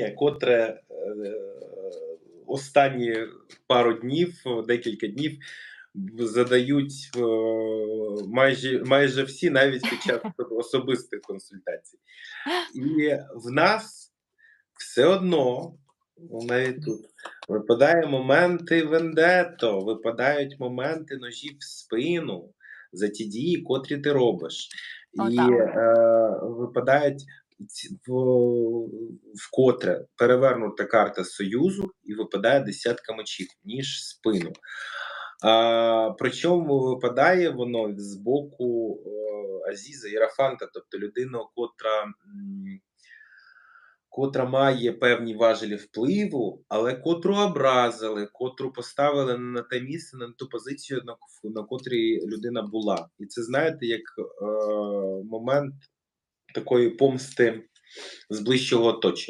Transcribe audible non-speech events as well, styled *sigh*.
питання, котре е, останні пару днів, декілька днів задають е, майже, майже всі, навіть під час *laughs* особистих консультацій. І *gasps* в нас все одно, навіть тут, випадає моменти вендето, випадають моменти ножів в спину за ті дії, котрі ти робиш. І е, випадають вкотре перевернута карта Союзу і випадає десятка мечів, ніж спину. А, причому випадає воно з боку Азіза Єрафанта, тобто людина, котра, котра має певні важелі впливу, але котру образили, котру поставили на те місце, на ту позицію, на, на котрій людина була. І це знаєте, як е, момент такої помсти з ближчого оточення.